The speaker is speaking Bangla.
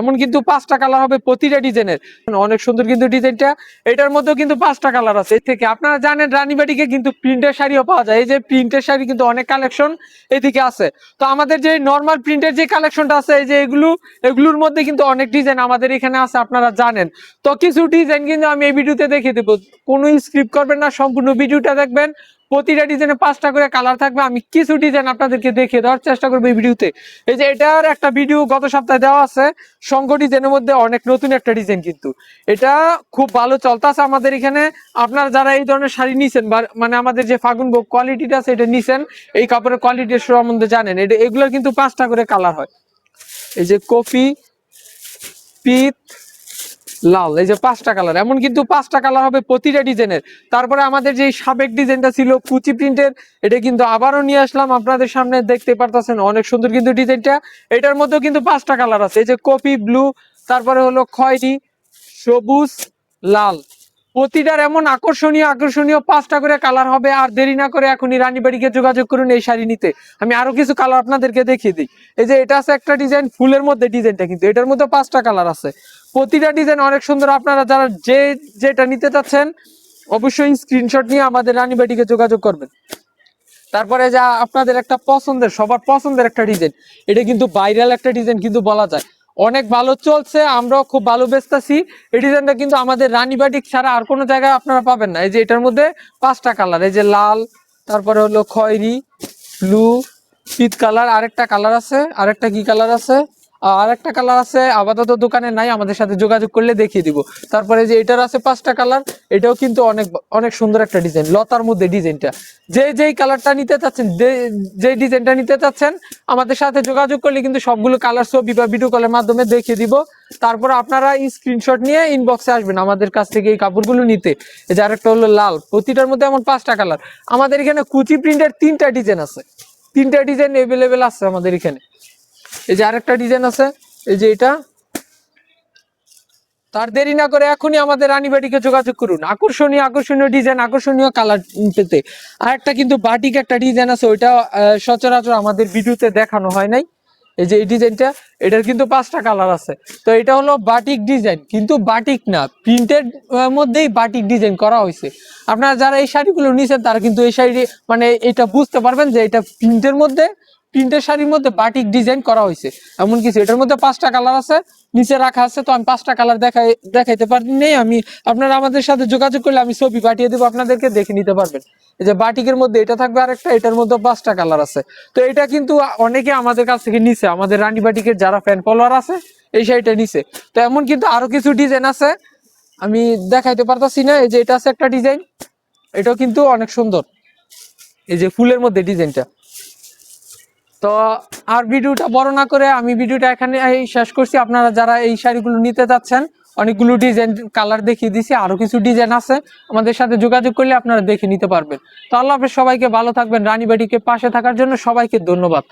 এমন কিন্তু পাঁচটা কালার হবে প্রতিটা ডিজাইনের অনেক সুন্দর কিন্তু ডিজাইনটা এটার মধ্যেও কিন্তু পাঁচটা কালার আছে। এর থেকে আপনারা জানেন রানীবাড়িকে কিন্তু প্রিন্টের শাড়িও পাওয়া যায়। এই যে প্রিন্টের শাড়ি কিন্তু অনেক কালেকশন এদিকে আছে। তো আমাদের যে নর্মাল প্রিন্টের যে কালেকশনটা আছে, এই যে এগুলো, এগুলোর মধ্যে কিন্তু অনেক ডিজাইন আমাদের এখানে আছে, আপনারা জানেন। তো কিছু ডিজাইন কিন্তু আমি এই ভিডিওতে দেখিয়ে দেবো। কোনো স্ক্রিপ্ট করবেন না, সম্পূর্ণ ভিডিওটা দেখবেন। প্রতিটা ডিজাইনে পাঁচটা করে কালার থাকবে। আমি কিছু ডিজাইন আপনাদেরকে দেখিয়ে দেওয়ার চেষ্টা করব এই ভিডিওতে এই যে এটার একটা ভিডিও গত সপ্তাহে দেওয়া আছে। শঙ্খ ডিজাইনের মধ্যে অনেক নতুন একটা ডিজাইন কিন্তু। এটা খুব ভালো চলতেছে আমাদের এখানে। আপনারা যারা এই ধরনের শাড়ি নিছেন মানে আমাদের যে ফাগুন বুক কোয়ালিটিটা আছে, এটা নিছেন, এই কাপড়ের কোয়ালিটির সম্বন্ধে জানেন। এটা, এগুলোর কিন্তু পাঁচটা করে কালার হয়। এই যে কফি, পিত লাল, এই যে পাঁচটা কালার এমন কিন্তু পাঁচটা কালার হবে প্রতিটা ডিজাইনের তারপরে আমাদের যে সাবেক ডিজাইনটা ছিল কুচি প্রিন্টের এটা কিন্তু আবারও নিয়ে আসলাম আপনাদের সামনে, দেখতে পারতেছেন অনেক সুন্দর কিন্তু ডিজাইনটা এটার মধ্যেও কিন্তু পাঁচটা কালার আছে, এই যে কপি ব্লু তারপরে হলো খয়েরি, সবুজ, লাল। প্রতিটার এমন আকর্ষণীয় আকর্ষণীয় পাঁচটা করে কালার হবে, আর দেরি না করে এখনই রানীবাড়িকে যোগাযোগ করুন এই শাড়ি নিতে। আমি আরও কিছু কালার আপনাদেরকে দেখিয়ে দিই। এই যে এটা আছে একটা ডিজাইন ফুলের মধ্যে ডিজাইনটা কিন্তু। এটার মধ্যে পাঁচটা কালার আছে। প্রতিটা ডিজাইন অনেক সুন্দর। আপনারা যারা যে যেটা নিতে চাচ্ছেন, অবশ্যই স্ক্রিনশট নিয়ে আমাদের রানীবাড়িকে যোগাযোগ করবেন। তারপরে যা আপনাদের একটা পছন্দের, সবার পছন্দের একটা ডিজাইন এটা কিন্তু ভাইরাল একটা ডিজাইন কিন্তু বলা যায়। অনেক ভালো চলছে, আমরাও খুব ভালো বেচতেছি এই ডিজাইনটা কিন্তু আমাদের রানীবাটিক ছাড়া আর কোনো জায়গায় আপনারা পাবেন না। এই যে এটার মধ্যে পাঁচটা কালার, এই যে লাল, তারপরে হলো খয়েরি, ব্লু শীত কালার, আরেকটা কালার আছে, আরেকটা কি কালার আছে? আর একটা কালার আছে, আপাতত দোকানে নাই, আমাদের সাথে যোগাযোগ করলে দেখিয়ে দিব। তারপরে যে এটার আছে পাঁচটা কালার এটাও কিন্তু অনেক অনেক সুন্দর একটা ডিজাইন লতার মধ্যে ডিজাইনটা যে যেই কালারটা নিতে চাচ্ছেন, যে- ডিজাইনটা নিতে চাচ্ছেন, আমাদের সাথে যোগাযোগ করলে কিন্তু সবগুলো কালার ছবি বা ভিডিও কলের মাধ্যমে দেখিয়ে দিব। তারপর আপনারা স্ক্রিনশট নিয়ে ইনবক্সে আসবেন আমাদের কাছ থেকে এই কাপড়গুলো নিতে। এই যে আরেকটা হলো লাল, প্রতিটার মধ্যে এমন পাঁচটা কালার আমাদের এখানে কুচি প্রিন্টের তিনটা ডিজাইন আছে। তিনটা ডিজাইন এভেলেবেল আছে আমাদের এখানে। এই যে আরেকটা ডিজাইন আছে, এই যে এটা। তার দেরি না করে এখনই আমাদের রানীবাড়িকে যোগাযোগ করুন। আকর্ষণীয় আকর্ষণীয় ডিজাইন, আকর্ষণীয় কালার পেতে। আর একটা কিন্তু বাটিক একটা ডিজাইন আছে, ওইটা সচরাচর আমাদের ভিডিওতে দেখানো হয় নাই। এই যে এই ডিজাইনটা, এটার কিন্তু পাঁচটা কালার আছে। তো এটা হলো বাটিক ডিজাইন, কিন্তু বাটিক না, প্রিন্টের মধ্যেই বাটিক ডিজাইন করা হয়েছে। আপনারা যারা এই শাড়িগুলো নিয়েছেন তারা কিন্তু এই শাড়ি মানে এটা বুঝতে পারবেন যে এটা প্রিন্টের মধ্যে প্রিন্টের শাড়ির মধ্যে বাটিক ডিজাইন করা হয়েছে। এমন কিছু এটার মধ্যে পাঁচটা কালার আছে, নিচে রাখা আছে, তো আমি পাঁচটা কালার দেখাই, দেখাইতে পারি নেই আমি। আপনারা আমাদের সাথে যোগাযোগ করলে আমি ছবি পাঠিয়ে দেবো, আপনাদেরকে দেখে নিতে পারবেন। এই যে বাটিকের মধ্যে এটা থাকবে আরেকটা, এটার মধ্যে পাঁচটা কালার আছে। তো এটা কিন্তু অনেকে আমাদের কাছ থেকে নিছে, আমাদের রানী বাটিকের যারা ফ্যান ফলোয়ার আছে, এই শাড়িটা নিছে। তো এমন কিন্তু আরও কিছু ডিজাইন আছে, আমি দেখাইতে পারতাছি না, এই যে এটা আছে একটা ডিজাইন এটাও কিন্তু অনেক সুন্দর। এই যে ফুলের মধ্যে ডিজাইনটা তো আর ভিডিওটা বড় না করে আমি ভিডিওটা এখানে শেষ করছি। আপনারা যারা এই শাড়িগুলো নিতে চাচ্ছেন অনেকগুলো ডিজাইন কালার দেখিয়ে দিছি, আরও কিছু ডিজাইন আছে, আমাদের সাথে যোগাযোগ করলে আপনারা দেখে নিতে পারবেন। তো আল্লাহ সবাইকে ভালো থাকবেন। রানী বাড়িকে পাশে থাকার জন্য সবাইকে ধন্যবাদ।